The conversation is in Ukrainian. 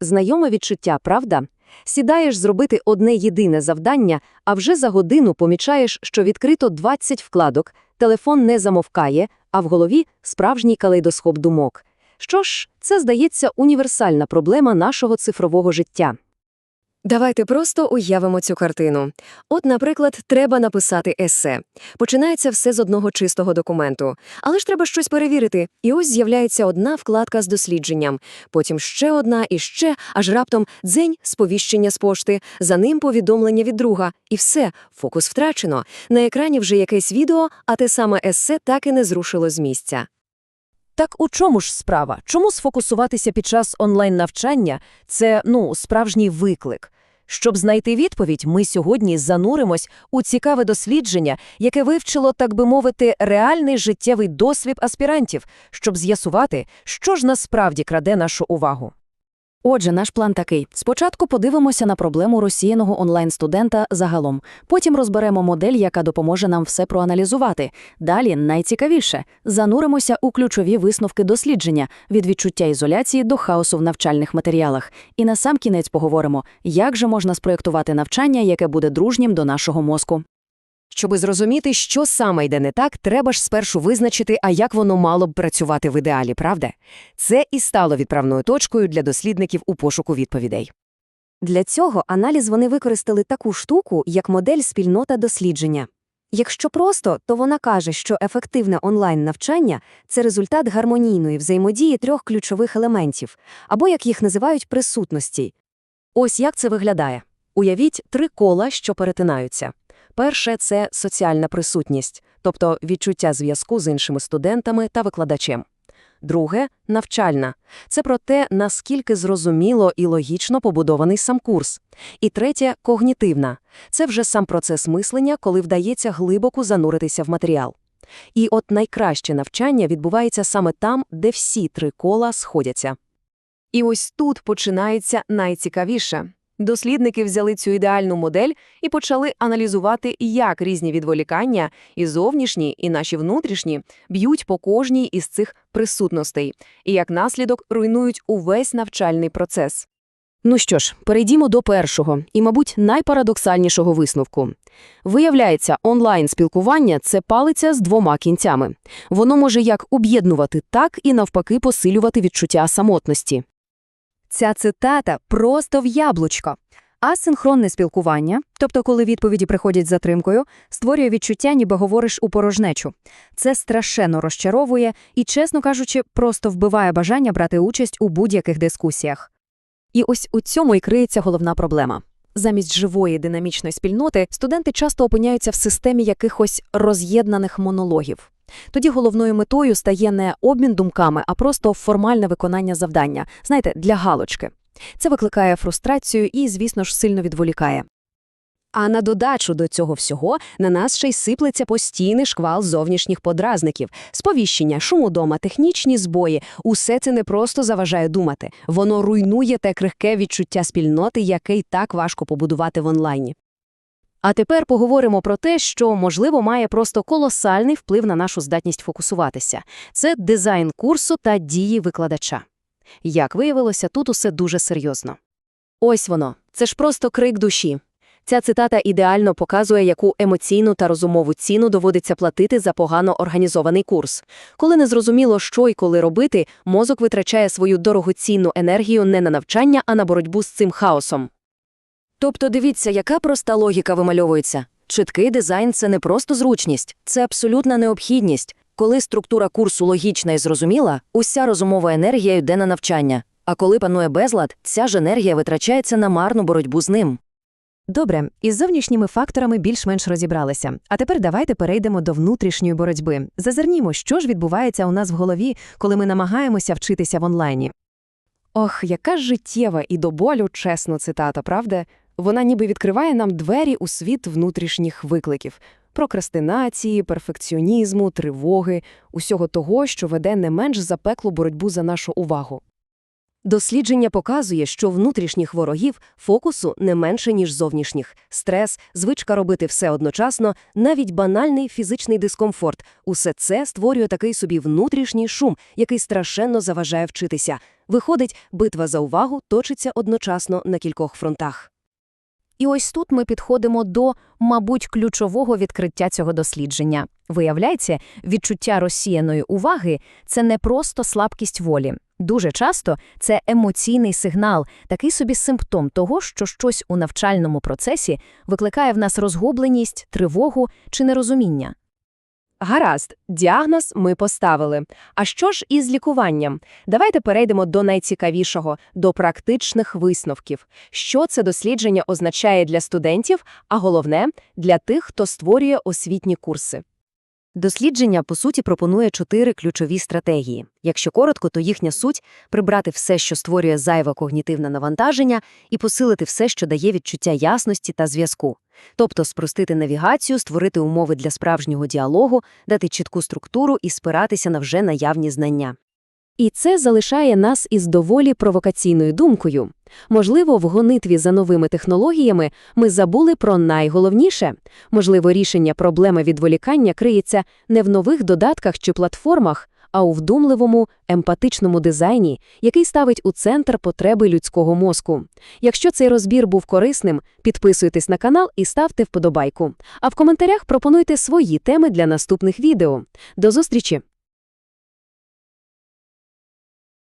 Знайоме відчуття, правда? Сідаєш зробити одне єдине завдання, а вже за годину помічаєш, що відкрито 20 вкладок, телефон не замовкає, а в голові справжній калейдоскоп думок. Що ж, це, здається, універсальна проблема нашого цифрового життя. Давайте просто уявимо цю картину. От, наприклад, треба написати есе. Починається все з одного чистого документу. Але ж треба щось перевірити. І ось з'являється одна вкладка з дослідженням, потім ще одна і ще, аж раптом дзень сповіщення з пошти, за ним повідомлення від друга. І все, фокус втрачено. На екрані вже якесь відео, а те саме есе так і не зрушило з місця. Так у чому ж справа? Чому сфокусуватися під час онлайн-навчання – це, ну, справжній виклик? Щоб знайти відповідь, ми сьогодні зануримось у цікаве дослідження, яке вивчило, так би мовити, реальний життєвий досвід аспірантів, щоб з'ясувати, що ж насправді краде нашу увагу. Отже, наш план такий. Спочатку подивимося на проблему розсіяного онлайн-студента загалом. Потім розберемо модель, яка допоможе нам все проаналізувати. Далі, найцікавіше, зануримося у ключові висновки дослідження від відчуття ізоляції до хаосу в навчальних матеріалах. І на сам кінець поговоримо, як же можна спроєктувати навчання, яке буде дружнім до нашого мозку. Щоби зрозуміти, що саме йде не так, треба ж спершу визначити, а як воно мало б працювати в ідеалі, правда? Це і стало відправною точкою для дослідників у пошуку відповідей. Для цього аналіз вони використали таку штуку, як модель спільнота дослідження. Якщо просто, то вона каже, що ефективне онлайн-навчання – це результат гармонійної взаємодії трьох ключових елементів, або, як їх називають, присутності. Ось як це виглядає. Уявіть три кола, що перетинаються. Перше – це соціальна присутність, тобто відчуття зв'язку з іншими студентами та викладачем. Друге – навчальна. Це про те, наскільки зрозуміло і логічно побудований сам курс. І третє – когнітивна. Це вже сам процес мислення, коли вдається глибоко зануритися в матеріал. І от найкраще навчання відбувається саме там, де всі три кола сходяться. І ось тут починається найцікавіше. Дослідники взяли цю ідеальну модель і почали аналізувати, як різні відволікання, і зовнішні, і наші внутрішні, б'ють по кожній із цих присутностей, і як наслідок руйнують увесь навчальний процес. Ну що ж, перейдімо до першого і, мабуть, найпарадоксальнішого висновку. Виявляється, онлайн-спілкування – це палиця з двома кінцями. Воно може як об'єднувати, так і навпаки посилювати відчуття самотності. Ця цитата просто в яблучко. Асинхронне спілкування, тобто коли відповіді приходять з затримкою, створює відчуття, ніби говориш у порожнечу. Це страшенно розчаровує і, чесно кажучи, просто вбиває бажання брати участь у будь-яких дискусіях. І ось у цьому і криється головна проблема. Замість живої динамічної спільноти студенти часто опиняються в системі якихось роз'єднаних монологів. Тоді головною метою стає не обмін думками, а просто формальне виконання завдання, знаєте, для галочки. Це викликає фрустрацію і, звісно ж, сильно відволікає. А на додачу до цього всього на нас ще й сиплеться постійний шквал зовнішніх подразників, сповіщення, шум удома, технічні збої – усе це не просто заважає думати, воно руйнує те крихке відчуття спільноти, яке й так важко побудувати в онлайні. А тепер поговоримо про те, що, можливо, має просто колосальний вплив на нашу здатність фокусуватися. Це дизайн курсу та дії викладача. Як виявилося, тут усе дуже серйозно. Ось воно. Це ж просто крик душі. Ця цитата ідеально показує, яку емоційну та розумову ціну доводиться платити за погано організований курс. Коли не зрозуміло, що і коли робити, мозок витрачає свою дорогоцінну енергію не на навчання, а на боротьбу з цим хаосом. Тобто дивіться, яка проста логіка вимальовується. Чіткий дизайн – це не просто зручність, це абсолютна необхідність. Коли структура курсу логічна і зрозуміла, уся розумова енергія йде на навчання. А коли панує безлад, ця ж енергія витрачається на марну боротьбу з ним. Добре, із зовнішніми факторами більш-менш розібралися. А тепер давайте перейдемо до внутрішньої боротьби. Зазирнімо, що ж відбувається у нас в голові, коли ми намагаємося вчитися в онлайні. Ох, яка життєва і до болю чесна цитата, правда? Вона ніби відкриває нам двері у світ внутрішніх викликів – прокрастинації, перфекціонізму, тривоги, усього того, що веде не менш запеклу боротьбу за нашу увагу. Дослідження показує, що внутрішніх ворогів фокусу не менше, ніж зовнішніх. Стрес, звичка робити все одночасно, навіть банальний фізичний дискомфорт – усе це створює такий собі внутрішній шум, який страшенно заважає вчитися. Виходить, битва за увагу точиться одночасно на кількох фронтах. І ось тут ми підходимо до, мабуть, ключового відкриття цього дослідження. Виявляється, відчуття розсіяної уваги – це не просто слабкість волі. Дуже часто це емоційний сигнал, такий собі симптом того, що щось у навчальному процесі викликає в нас розгубленість, тривогу чи нерозуміння. Гаразд, діагноз ми поставили. А що ж із лікуванням? Давайте перейдемо до найцікавішого – до практичних висновків. Що це дослідження означає для студентів, а головне – для тих, хто створює освітні курси. Дослідження, по суті, пропонує чотири ключові стратегії. Якщо коротко, то їхня суть – прибрати все, що створює зайве когнітивне навантаження, і посилити все, що дає відчуття ясності та зв'язку. Тобто спростити навігацію, створити умови для справжнього діалогу, дати чітку структуру і спиратися на вже наявні знання. І це залишає нас із доволі провокаційною думкою. Можливо, в гонитві за новими технологіями ми забули про найголовніше. Можливо, рішення проблеми відволікання криється не в нових додатках чи платформах, а у вдумливому, емпатичному дизайні, який ставить у центр потреби людського мозку. Якщо цей розбір був корисним, підписуйтесь на канал і ставте вподобайку. А в коментарях пропонуйте свої теми для наступних відео. До зустрічі!